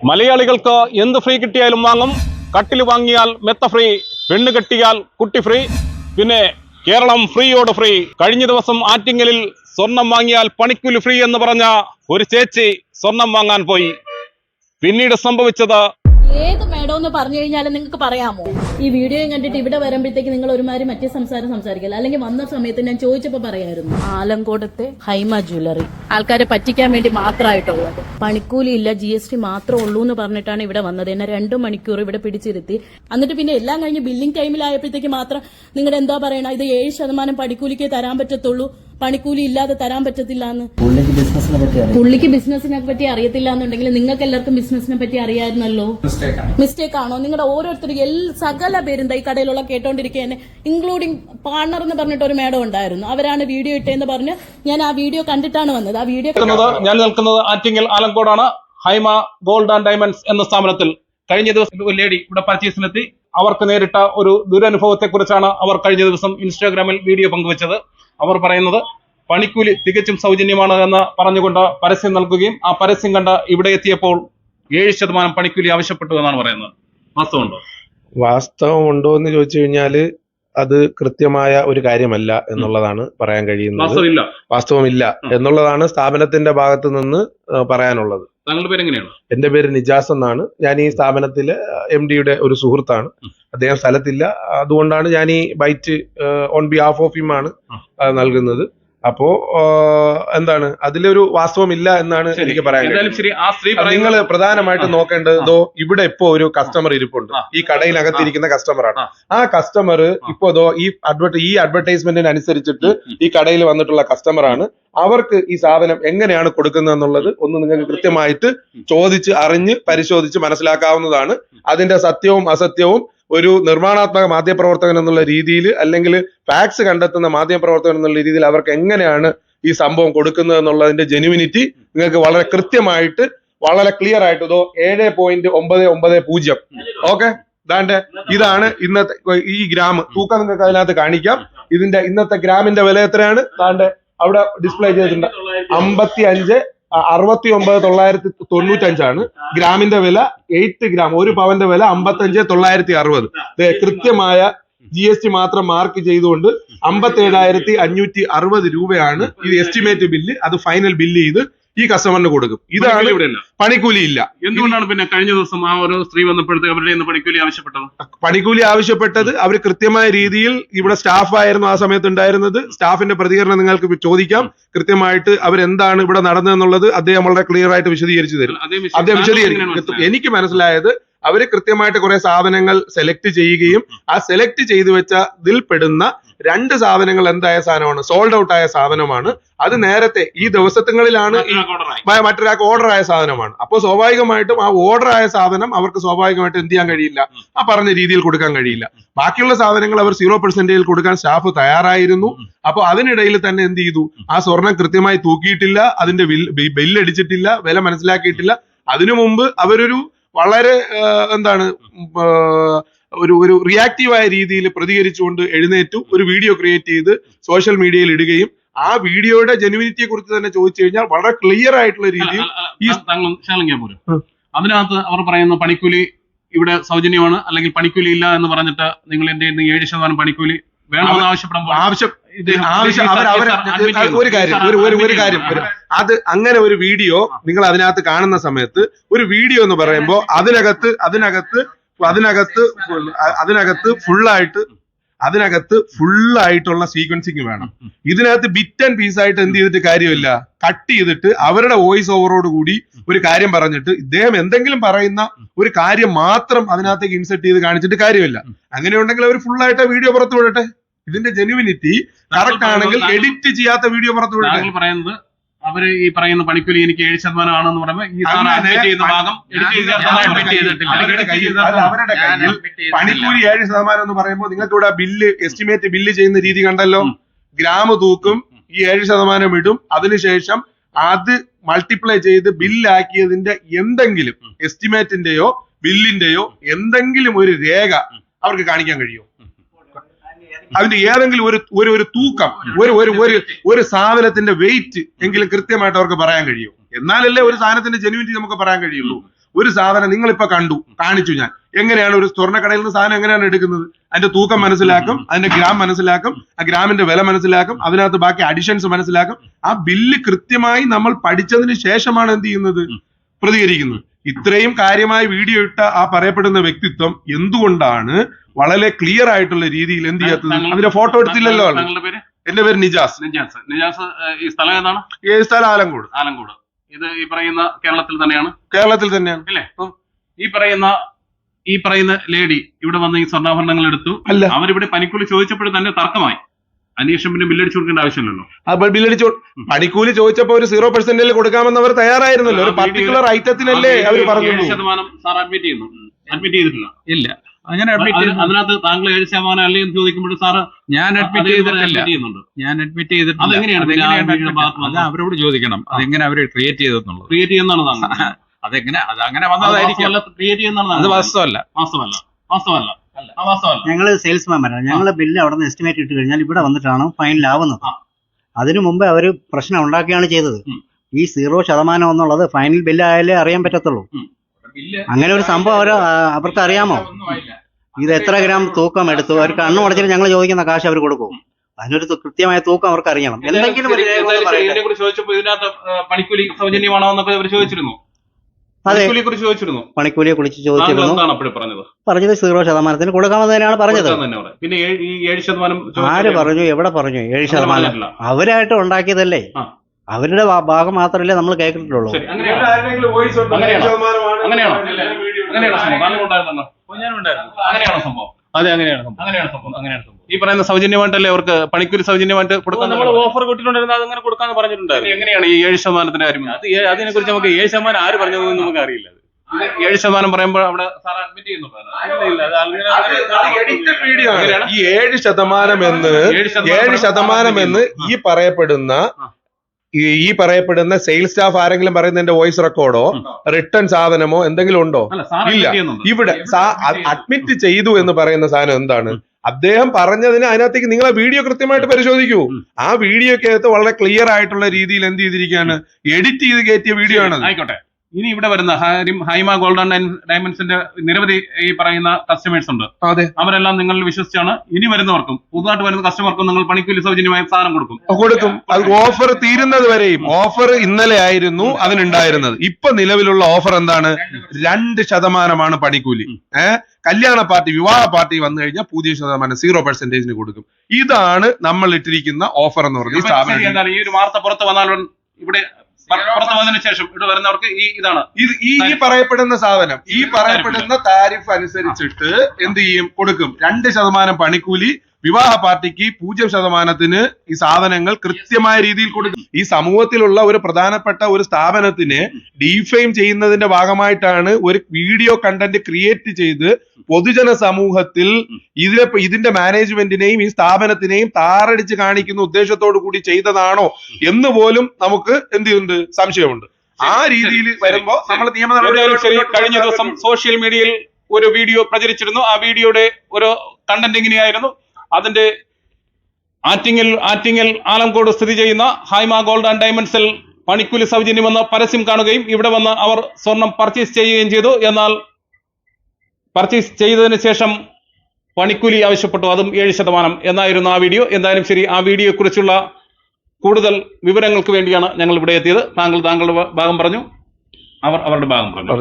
മലയാളികൾക്ക് എന്ത് ഫ്രീ കിട്ടിയാലും വാങ്ങും. കട്ടിൽ വാങ്ങിയാൽ മെത്ത ഫ്രീ പെണ്ണ് കെട്ടിയാൽ കുട്ടി ഫ്രീ പിന്നെ കേരളം ഫ്രീയോട് ഫ്രീ കഴിഞ്ഞ ദിവസം ആറ്റിങ്ങലിൽ സ്വർണം വാങ്ങിയാൽ പണിക്കൂലി ഫ്രീ എന്ന് പറഞ്ഞ ഒരു ചേച്ചി സ്വർണം വാങ്ങാൻ പോയി. പിന്നീട് സംഭവിച്ചത് ഏത് മേഡം എന്ന് പറഞ്ഞു കഴിഞ്ഞാലും നിങ്ങൾക്ക് പറയാമോ? ഈ വീഡിയോ കണ്ടിട്ട് ഇവിടെ വരുമ്പോഴത്തേക്ക് നിങ്ങൾ ഒരുമാതിരി മറ്റേ സംസാരം സംസാരിക്കില്ല? അല്ലെങ്കിൽ വന്ന സമയത്ത് ഞാൻ ചോദിച്ചപ്പോ പറയായിരുന്നു. ആലങ്കോടത്തെ ഹൈമ ജ്വല്ലറി. ആൾക്കാരെ പറ്റിക്കാൻ വേണ്ടി മാത്രമായിട്ടുള്ളത്. പണിക്കൂലി ഇല്ല ജി എസ് ടി മാത്രമേ ഉള്ളൂ എന്ന് പറഞ്ഞിട്ടാണ് ഇവിടെ വന്നത്. എന്നെ രണ്ടു മണിക്കൂർ ഇവിടെ പിടിച്ചിരുത്തി. എന്നിട്ട് പിന്നെ എല്ലാം കഴിഞ്ഞ് ബില്ലിംഗ് ടൈമിലായപ്പോഴത്തേക്ക് മാത്രം നിങ്ങളുടെ എന്താ പറയണ? ഇത് ഏഴ് ശതമാനം പണിക്കൂലിക്ക് തരാൻ പറ്റത്തുള്ളൂ. പണിക്കൂലി ഇല്ലാതെ തരാൻ പറ്റത്തില്ല എന്ന് പുള്ളിക്ക് ബിസിനസിനെ പറ്റി അറിയത്തില്ല എന്നുണ്ടെങ്കിൽ നിങ്ങൾക്ക് എല്ലാവർക്കും ബിസിനസിനെ പറ്റി അറിയാമായിരുന്നല്ലോ മിസ്റ്റേക്ക് ആണോ. നിങ്ങളുടെ ഓരോരുത്തരും എല്ലാ സകല പേരും ഈ കടയിലുള്ള കേട്ടോണ്ടിരിക്കുകയാണ് ഇൻക്ലൂഡിംഗ് പാർട്ണർ എന്ന് പറഞ്ഞിട്ട് ഒരു മേഡം ഉണ്ടായിരുന്നു. അവരാണ് വീഡിയോ ഇട്ടേന്ന് പറഞ്ഞ് ഞാൻ ആ വീഡിയോ കണ്ടിട്ടാണ് വന്നത്. ആ വീഡിയോ ഞാൻ നിൽക്കുന്നത് ആറ്റിങ്ങൽ ആലങ്കോടാണ്. ഹൈമ ഗോൾഡ് ആൻഡ് ഡയമണ്ട്സ് എന്ന സ്ഥാപനത്തിൽ കഴിഞ്ഞ ദിവസം ഒരു ലേഡി ഇവിടെ പർച്ചേസിനെത്തി. അവർക്ക് നേരിട്ട ഒരു ദുരനുഭവത്തെക്കുറിച്ചാണ് അവർ കഴിഞ്ഞ ദിവസം ഇൻസ്റ്റാഗ്രാമിൽ വീഡിയോ പങ്കുവച്ചത്. അവർ പറയുന്നത് പണിക്കൂലി തികച്ചും സൗജന്യമാണ് എന്ന് പറഞ്ഞുകൊണ്ട് പരസ്യം നൽകുകയും ആ പരസ്യം കണ്ട ഇവിടെ എത്തിയപ്പോൾ ഏഴ് ശതമാനം പണിക്കൂലി ആവശ്യപ്പെട്ടു എന്നാണ് പറയുന്നത്. വാസ്തവമുണ്ടോ? വാസ്തവം ഉണ്ടോ എന്ന് ചോദിച്ചു കഴിഞ്ഞാൽ അത് കൃത്യമായ ഒരു കാര്യമല്ല എന്നുള്ളതാണ് പറയാൻ കഴിയുന്നത്. വാസ്തവമില്ല. വാസ്തവമില്ല എന്നുള്ളതാണ് സ്ഥാപനത്തിന്റെ ഭാഗത്ത് നിന്ന് പറയാനുള്ളത്. താങ്കളുടെ പേര് എങ്ങനെയാണ് എന്റെ പേര് നിജാസ് എന്നാണ്. ഞാൻ ഈ സ്ഥാപനത്തിലെ എം ഡിയുടെ ഒരു സുഹൃത്താണ്. അദ്ദേഹം സ്ഥലത്തില്ല. അതുകൊണ്ടാണ് ഞാൻ ഈ byte on behalf of him ആണ് നൽകുന്നത്. അപ്പോ എന്താണ് അതിലൊരു വാസ്തവം ഇല്ല എന്നാണ് എനിക്ക് സ്ത്രീ നിങ്ങൾ പ്രധാനമായിട്ട് നോക്കേണ്ടത് ഇവിടെ ഇപ്പോ ഒരു കസ്റ്റമർ ഇരിപ്പുണ്ട്. ഈ കടയിലകത്തിരിക്കുന്ന കസ്റ്റമറാണ് ആ. ആ കസ്റ്റമർ ഇപ്പോ ഇതോ ഈ അഡ്വർട്ട് ഈ അഡ്വർടൈസ്മെന്റിന് അനുസരിച്ചിട്ട് ഈ കടയിൽ വന്നിട്ടുള്ള കസ്റ്റമറാണ് അവർക്ക് ഈ സാധനം എങ്ങനെയാണ് കൊടുക്കുന്നത് എന്നുള്ളത് ഒന്ന് നിങ്ങൾക്ക് കൃത്യമായിട്ട് ചോദിച്ച് അറിഞ്ഞ് പരിശോധിച്ച് മനസ്സിലാക്കാവുന്നതാണ്. അതിന്റെ സത്യവും അസത്യവും ഒരു നിർമ്മാണാത്മക മാധ്യമപ്രവർത്തകൻ എന്നുള്ള രീതിയിൽ അല്ലെങ്കിൽ ഫാക്സ് കണ്ടെത്തുന്ന മാധ്യമപ്രവർത്തകൻ എന്നുള്ള രീതിയിൽ അവർക്ക് എങ്ങനെയാണ് ഈ സംഭവം കൊടുക്കുന്നത് എന്നുള്ളതിന്റെ ജെനുവിനിറ്റി നിങ്ങൾക്ക് വളരെ കൃത്യമായിട്ട് വളരെ ക്ലിയർ ആയിട്ട് ഇതോ ഏഴ് പോയിന്റ് ഒമ്പത് ഒമ്പത് പൂജ്യം. ഓക്കെ ദാണ്ട് ഇതാണ് ഇന്നത്തെ ഈ ഗ്രാം. തൂക്കം നിങ്ങൾക്ക് അതിനകത്ത് കാണിക്കാം. ഇതിന്റെ ഇന്നത്തെ ഗ്രാമിന്റെ വില എത്രയാണ്? ദാണ്ട് അവിടെ ഡിസ്പ്ലേ ചെയ്തിട്ടുണ്ട്. അമ്പത്തി അഞ്ച് അറുപത്തി ഒമ്പത് തൊള്ളായിരത്തി തൊണ്ണൂറ്റഞ്ചാണ്. ഗ്രാമിന്റെ വില എയ്റ്റ് ഗ്രാം ഒരു പവന്റെ വില അമ്പത്തി അഞ്ച് തൊള്ളായിരത്തി അറുപത്. കൃത്യമായ ജി എസ് ടി മാത്രം മാർക്ക് ചെയ്തുകൊണ്ട് അമ്പത്തി ഏഴായിരത്തി അഞ്ഞൂറ്റി അറുപത് രൂപയാണ് ഇത് എസ്റ്റിമേറ്റ് ബില്ല് അത് ഫൈനൽ ബില്ല് ചെയ്ത് ഈ കസ്റ്റമറിന് കൊടുക്കും. ഇതാണ് പണിക്കൂലി ഇല്ല. എന്തുകൊണ്ടാണ് പിന്നെ കഴിഞ്ഞ ദിവസം ആ ഒരു സ്ത്രീ വന്നപ്പോഴത്തേക്ക് അവരുടെ പണിക്കൂലി ആവശ്യപ്പെട്ടത്? പണിക്കൂലി ആവശ്യപ്പെട്ടത് അവർ കൃത്യമായ രീതിയിൽ ഇവിടെ സ്റ്റാഫ് ആയിരുന്നു ആ സമയത്ത് ഉണ്ടായിരുന്നത്. സ്റ്റാഫിന്റെ പ്രതികരണം നിങ്ങൾക്ക് ചോദിക്കാം. കൃത്യമായിട്ട് അവരെന്താണ് ഇവിടെ നടന്നതെന്നുള്ളത് അദ്ദേഹം വളരെ ക്ലിയർ ആയിട്ട് വിശദീകരിച്ചു തരും. അദ്ദേഹം വിശദീകരിക്കും. എനിക്ക് മനസ്സിലായത് അവർ കൃത്യമായിട്ട് കുറെ സാധനങ്ങൾ സെലക്ട് ചെയ്യുകയും ആ സെലക്ട് ചെയ്തു വെച്ച ഇതിൽ പെടുന്ന രണ്ട് സാധനങ്ങൾ എന്തായ സാധനമാണ്? സോൾഡ് ഔട്ട് ആയ സാധനമാണ്. അത് നേരത്തെ ഈ ദിവസങ്ങളിലാണ് മറ്റൊരാൾക്ക് ഓർഡർ ആയ. സാധനമാണ്. അപ്പോൾ സ്വാഭാവികമായിട്ടും ആ ഓർഡർ ആയ സാധനം അവർക്ക് സ്വാഭാവികമായിട്ടും എന്ത് ചെയ്യാൻ കഴിയില്ല? ആ പറഞ്ഞ രീതിയിൽ കൊടുക്കാൻ കഴിയില്ല. ബാക്കിയുള്ള സാധനങ്ങൾ അവർ സീറോ പെർസെന്റേജിൽ കൊടുക്കാൻ സ്റ്റാഫ് തയ്യാറായിരുന്നു. അപ്പോൾ അതിനിടയിൽ തന്നെ എന്ത് ചെയ്തു? ആ സ്വർണം കൃത്യമായി തൂക്കിയിട്ടില്ല അതിന്റെ ബില്ല് അടിച്ചിട്ടില്ല വില മനസ്സിലാക്കിയിട്ടില്ല. അതിനു മുമ്പ് അവരൊരു വളരെ എന്താണ് ഒരു ഒരു റിയാക്റ്റീവായ രീതിയിൽ പ്രതികരിച്ചുകൊണ്ട് എഴുന്നേറ്റു ഒരു വീഡിയോ ക്രിയേറ്റ് ചെയ്ത് സോഷ്യൽ മീഡിയയിൽ ഇടുകയും ആ വീഡിയോയുടെ ജെനുവിനിറ്റിയെ കുറിച്ച് തന്നെ ചോദിച്ചു കഴിഞ്ഞാൽ വളരെ ക്ലിയർ ആയിട്ടുള്ള രീതിയിൽ ഈ- പോലും. അതിനകത്ത് അവർ പറയുന്ന പണിക്കൂലി ഇവിടെ സൗജന്യമാണ് അല്ലെങ്കിൽ പണിക്കൂലി ഇല്ല എന്ന് പറഞ്ഞിട്ട് നിങ്ങൾ എന്റെ ഏഴ് ശതമാനം പണിക്കൂലി വേണമെന്ന് ആവശ്യപ്പെടുമ്പോൾ ആവശ്യം. ഒരു കാര്യം ഒരു ഒരു കാര്യം അത് അങ്ങനെ ഒരു വീഡിയോ നിങ്ങൾ അതിനകത്ത് കാണുന്ന സമയത്ത് ഒരു വീഡിയോ എന്ന് പറയുമ്പോൾ അതിനകത്ത് അതിനകത്ത് അതിനകത്ത് അതിനകത്ത് ഫുള്ളായിട്ട് അതിനകത്ത് ഫുള്ളായിട്ടുള്ള സീക്വൻസിങ് വേണം. ഇതിനകത്ത് ബിറ്റ് ആൻഡ് പീസ് ആയിട്ട് എന്ത് ചെയ്തിട്ട് കാര്യമില്ല. കട്ട് ചെയ്തിട്ട് അവരുടെ വോയിസ് ഓവറോട് കൂടി ഒരു കാര്യം പറഞ്ഞിട്ട് ഇദ്ദേഹം എന്തെങ്കിലും പറയുന്ന ഒരു കാര്യം മാത്രം അതിനകത്തേക്ക് ഇൻസെർട്ട് ചെയ്ത് കാണിച്ചിട്ട് കാര്യമില്ല. അങ്ങനെ ഉണ്ടെങ്കിൽ അവർ ഫുള്ളായിട്ട് വീഡിയോ പുറത്തു വിടട്ടെ. ഇതിന്റെ ജെനുവിനിറ്റി കറക്റ്റ് ആണെങ്കിൽ എഡിറ്റ് ചെയ്യാത്ത വീഡിയോ പുറത്തു വിടട്ടെ. പറയുന്നത് അവർ ഈ പറയുന്ന പണിക്കൂലി എനിക്ക് ഏഴ് ശതമാനം ആണെന്ന് പറയുമ്പോൾ ഈ സാർ ചെയ്യുന്ന ഭാഗം ചെയ്തിട്ടില്ല. കയ്യിൽ പണിക്കൂലി ഏഴ് ശതമാനം എന്ന് പറയുമ്പോൾ നിങ്ങൾക്ക് ഇവിടെ ബില്ല് എസ്റ്റിമേറ്റ് ബില്ല് ചെയ്യുന്ന രീതി കണ്ടല്ലോ. ഗ്രാമ ഗ്രാം തൂക്കും ഈ ഏഴ് ശതമാനം ഇടും. അതിനുശേഷം അത് മൾട്ടിപ്ലൈ ചെയ്ത് ബില്ലാക്കിയതിന്റെ എന്തെങ്കിലും എസ്റ്റിമേറ്റിന്റെയോ ബില്ലിന്റെയോ എന്തെങ്കിലും ഒരു രേഖ അവർക്ക് കാണിക്കാൻ കഴിയുമോ? അതിന്റെ ഏതെങ്കിലും ഒരു ഒരു ഒരു തൂക്കം ഒരു ഒരു ഒരു ഒരു സാധനത്തിന്റെ വെയിറ്റ് എങ്കിലും കൃത്യമായിട്ട് അവർക്ക് പറയാൻ കഴിയും. എന്നാലല്ലേ ഒരു സാധനത്തിന്റെ ജെനുവിറ്റി നമുക്ക് പറയാൻ കഴിയുള്ളൂ. ഒരു സാധനം നിങ്ങൾ ഇപ്പൊ കണ്ടു കാണിച്ചു ഞാൻ. എങ്ങനെയാണ് ഒരു സ്വർണക്കടയിൽ നിന്ന് സാധനം എങ്ങനെയാണ് എടുക്കുന്നത്? അതിന്റെ തൂക്കം മനസ്സിലാക്കും അതിന്റെ ഗ്രാം മനസ്സിലാക്കും ആ ഗ്രാമിന്റെ വില മനസ്സിലാക്കും അതിനകത്ത് ബാക്കി അഡിഷൻസ് മനസ്സിലാക്കും. ആ ബില്ല് കൃത്യമായി നമ്മൾ പഠിച്ചതിന് ശേഷമാണ് എന്ത് ചെയ്യുന്നത്? പ്രതികരിക്കുന്നത്. ഇത്രയും കാര്യമായ വീഡിയോ ഇട്ട ആ പറയപ്പെടുന്ന വ്യക്തിത്വം എന്തുകൊണ്ടാണ് വളരെ ക്ലിയർ ആയിട്ടുള്ള രീതിയിൽ എന്ത് ചെയ്യാത്തത്? അതിന്റെ ഫോട്ടോ എടുത്തില്ലല്ലോ എന്റെ പേര് നിജാസ്. നിജാസ്. നിജാസ് ഈ സ്ഥലം ഏതാണ്? ഈ സ്ഥലം ആലങ്കോട്. ആലങ്കോട്. ഇത് ഈ പറയുന്ന കേരളത്തിൽ തന്നെയാണ്? കേരളത്തിൽ തന്നെയാണ്. അല്ലേ? ഈ പറയുന്ന ഈ പറയുന്ന ലേഡി ഇവിടെ വന്ന് ഈ സ്വർണാഭരണങ്ങൾ എടുത്തു. അല്ല. അവരിവിടെ പനിക്കുള്ളി ചോദിച്ചപ്പോൾ തന്നെ തർക്കമായി. അന്വേഷണം പിന്നെ ബില്ലടിച്ചു കൊടുക്കേണ്ട ആവശ്യമില്ലല്ലോ. അപ്പോൾ ബില്ലടിച്ചു പണിക്കൂലി ചോദിച്ചപ്പോ ഒരു സീറോ പെർസെന്റിൽ കൊടുക്കാമെന്ന് അവർ തയ്യാറായിരുന്നല്ലോ. ഒരു പർട്ടിക്കുലർ ഐറ്റത്തിനല്ലേ അവർ പറഞ്ഞു ശതമാനം സാർ അഡ്മിറ്റ് ചെയ്യുന്നു. അഡ്മിറ്റ് ചെയ്തിട്ടില്ല. ഇല്ല. അങ്ങനെ അഡ്മിറ്റ് അത് അതിനകത്ത് താങ്കൾ ഏഴ് ശതമാനം അല്ലേ എന്ന് ചോദിക്കുമ്പോൾ സാറ് ഞാൻ അഡ്മിറ്റ് ചെയ്തിട്ടില്ല. ഞാൻ അഡ്മിറ്റ് ഭാഗത്ത് അത് അവരോട് ചോദിക്കണം. അതെങ്ങനെ അവർ ക്രിയേറ്റ് ചെയ്തെന്നുള്ളത്. ക്രിയേറ്റ് ചെയ്യുന്നതാണ് താങ്കൾ. അതെങ്ങനെ? അത് അങ്ങനെ വന്നതായിരിക്കും ക്രിയേറ്റ് ചെയ്യുന്നതാണ് അത് വാസ്തവല്ല വാസ്തവല്ല വാസ്തവല്ല വാസ്തവമല്ല. വാസ്തവമല്ല. ഞങ്ങൾ സെയിൽസ്മാൻ സെയിൽസ്മാൻമാരാണ് ഞങ്ങൾ ബില്ല് അവിടെ നിന്ന് എസ്റ്റിമേറ്റ് ഇട്ട് കഴിഞ്ഞാൽ ഇവിടെ വന്നിട്ടാണ് ഫൈനലാവുന്നത് ആവുന്നത്. അതിനു മുമ്പ് അവർ പ്രശ്നം ഉണ്ടാക്കുകയാണ് ചെയ്തത്. ഈ സീറോ ശതമാനം എന്നുള്ളത് ഫൈനൽ ബില്ല് ആയാലേ അറിയാൻ പറ്റത്തുള്ളൂ. അങ്ങനെ ഒരു സംഭവം അവർ അവർക്ക് അറിയാമോ? ഇത് എത്ര ഗ്രാം തൂക്കം എടുത്തു? അവർ കണ്ണു അടച്ചിട്ട് ഞങ്ങൾ ചോദിക്കുന്ന കാശ് അവർ കൊടുക്കും. അതിനൊരു കൃത്യമായ തൂക്കം അവർക്ക് അറിയണം. എന്തെങ്കിലും പണിക്കൂലി സൗജന്യമാണോ എന്നൊക്കെ അവർ ചോദിച്ചിരുന്നു. പണിക്കൂലിയെ കുറിച്ച് ചോദിച്ചിരുന്നു. പണിക്കൂലിയെ കുറിച്ച് ചോദിച്ചിരുന്നു എന്താണ് പറഞ്ഞത്? പറഞ്ഞത് സീറോ ശതമാനത്തിന് കൊടുക്കാമെന്ന് തന്നെയാണ് പറഞ്ഞത്. പിന്നെ ഏഴ്- ഈ ഏഴ് ശതമാനം ആര് പറഞ്ഞു? എവിടെ പറഞ്ഞു? ഏഴ് ശതമാനം. അവരായിട്ട് ഉണ്ടാക്കിയതല്ലേ? അവരുടെ ഭാഗം മാത്രമല്ലേ നമ്മൾ ശരി അങ്ങനെയാണോ. അങ്ങനെയാണോ? സംഭവം? അങ്ങനെയാണോ സംഭവം? അതെ അങ്ങനെയാണ് സംഭവം. അങ്ങനെയാണ് സംഭവം അങ്ങനെയാണ് സംഭവം. ഈ പറയുന്ന സൗജന്യമായിട്ടല്ലേ അവർക്ക് പണിക്കൂലി സൗജന്യമായിട്ട് കൊടുക്കാൻ നമ്മൾ ഓഫർ കിട്ടിയിട്ടുണ്ടായിരുന്നു അത് അങ്ങനെ കൊടുക്കാന്ന് പറഞ്ഞിട്ടുണ്ടായിരുന്നു. എങ്ങനെയാണ് ഈ ഏഴ് ശതമാനത്തിന്റെ കാര്യം? അത് അതിനെ കുറിച്ച് നമുക്ക് ഏഴ് ശതമാനം ആര് പറഞ്ഞതെന്ന് നമുക്ക് അറിയില്ല ഏഴ് ശതമാനം പറയുമ്പോൾ അവിടെ സാർ അഡ്മിറ്റ് അത് ഈ ഏഴ് ശതമാനം എന്ന് ഏഴ് ശതമാനം ഏഴ് ശതമാനം എന്ന് ഈ പറയപ്പെടുന്ന ആ. ഈ പറയപ്പെടുന്ന സെയിൽസ് സ്റ്റാഫ് ആരെങ്കിലും പറയുന്നതിന്റെ വോയിസ് റെക്കോർഡോ റിട്ടേൺ സാധനമോ എന്തെങ്കിലും ഉണ്ടോ? ഇല്ല. ഇവിടെ അഡ്മിറ്റ് ചെയ്തു എന്ന് പറയുന്ന സാധനം എന്താണ്? അദ്ദേഹം പറഞ്ഞതിന് അതിനകത്തേക്ക് നിങ്ങളെ വീഡിയോ കൃത്യമായിട്ട് പരിശോധിക്കൂ. ആ ആ വീഡിയോക്കകത്ത് വളരെ ക്ലിയർ ആയിട്ടുള്ള രീതിയിൽ എന്ത് ചെയ്തിരിക്കുകയാണ്? എഡിറ്റ് ചെയ്ത് കയറ്റിയ വീഡിയോ ആണ് ആയിക്കോട്ടെ. ഇനി ഇവിടെ വരുന്ന ഹൈമ ഹൈമ ഗോൾഡൻ ഡയമണ്ട്സിന്റെ നിരവധി ഈ പറയുന്ന കസ്റ്റമേഴ്സ് ഉണ്ട്. അതെ. അവരെല്ലാം നിങ്ങളിൽ വിശ്വസിച്ചാണ് ഇനി വരുന്നവർക്കും പുതുതായിട്ട് വരുന്ന കസ്റ്റമർക്കും നിങ്ങൾ പണിക്കൂലി സൗജന്യമായി സാധനം കൊടുക്കും. കൊടുക്കും. അത് ഓഫർ തീരുന്നത് വരെയും ഓഫർ ഇന്നലെ ആയിരുന്നു അതിനുണ്ടായിരുന്നത്. ഇപ്പൊ നിലവിലുള്ള ഓഫർ എന്താണ്? രണ്ട് ശതമാനമാണ് പണിക്കൂലി. ഏഹ് കല്യാണ പാർട്ടി വിവാഹ പാർട്ടി വന്നു കഴിഞ്ഞാൽ പുതിയ ശതമാനം സീറോ പെർസെന്റേജിന് കൊടുക്കും. ഇതാണ് നമ്മൾ ഇട്ടിരിക്കുന്ന ഓഫർ എന്ന് പറഞ്ഞ ഈ ഒരു വാർത്ത പുറത്ത് വന്നാൽ ഇവിടെ പുറത്ത് വന്നതിന് ശേഷം ഇവിടെ വരുന്നവർക്ക് ഈ ഇതാണ്. ഇത് ഈ ഈ പറയപ്പെടുന്ന സാധനം ഈ പറയപ്പെടുന്ന താരിഫ് അനുസരിച്ചിട്ട് എന്ത് ചെയ്യും? കൊടുക്കും. രണ്ട് ശതമാനം പണിക്കൂലി വിവാഹ പാർട്ടിക്ക് പൂജ്യം ശതമാനത്തിന് ഈ സാധനങ്ങൾ കൃത്യമായ രീതിയിൽ കൊടുക്കും ഈ സമൂഹത്തിലുള്ള ഒരു പ്രധാനപ്പെട്ട ഒരു സ്ഥാപനത്തിന് ഡീഫെയിം ചെയ്യുന്നതിന്റെ ഭാഗമായിട്ടാണ് ഒരു വീഡിയോ കണ്ടന്റ് ക്രിയേറ്റ് ചെയ്ത് പൊതുജന സമൂഹത്തിൽ ഇതിലെ ഇതിന്റെ മാനേജ്മെന്റിനെയും ഈ സ്ഥാപനത്തിനെയും താറടിച്ച് കാണിക്കുന്ന ഉദ്ദേശത്തോടു കൂടി ചെയ്തതാണോ എന്ന് പോലും നമുക്ക് എന്ത് ചെയ്യുന്നുണ്ട്? സംശയമുണ്ട്. ആ രീതിയിൽ വരുമ്പോ നമ്മൾ നിയമ കഴിഞ്ഞ ദിവസം സോഷ്യൽ മീഡിയയിൽ ഒരു വീഡിയോ പ്രചരിച്ചിരുന്നു. ആ വീഡിയോയുടെ ഒരു കണ്ടന്റ് ഇങ്ങനെയായിരുന്നു അതിന്റെ ആറ്റിങ്ങൽ ആറ്റിങ്ങൽ ആലംകോട് സ്ഥിതി ചെയ്യുന്ന ഹൈമ ഗോൾഡ് ആൻഡ് ഡയമണ്ട്സിൽ പണിക്കൂലി സൗജന്യമെന്ന് പരസ്യം കാണുകയും ഇവിടെ വന്ന് അവർ സ്വർണം പർച്ചേസ് ചെയ്യുകയും ചെയ്തു. എന്നാൽ പർച്ചേസ് ചെയ്തതിന് ശേഷം പണിക്കൂലി ആവശ്യപ്പെട്ടു. അതും ഏഴ് ശതമാനം എന്നായിരുന്നു ആ വീഡിയോ. എന്തായാലും ശരി ആ വീഡിയോയെക്കുറിച്ചുള്ള കൂടുതൽ വിവരങ്ങൾക്ക് വേണ്ടിയാണ് ഞങ്ങൾ ഇവിടെ എത്തിയത്. താങ്കൾ താങ്കളുടെ ഭാഗം പറഞ്ഞു. അവർ അവരുടെ ഭാഗം പറഞ്ഞു.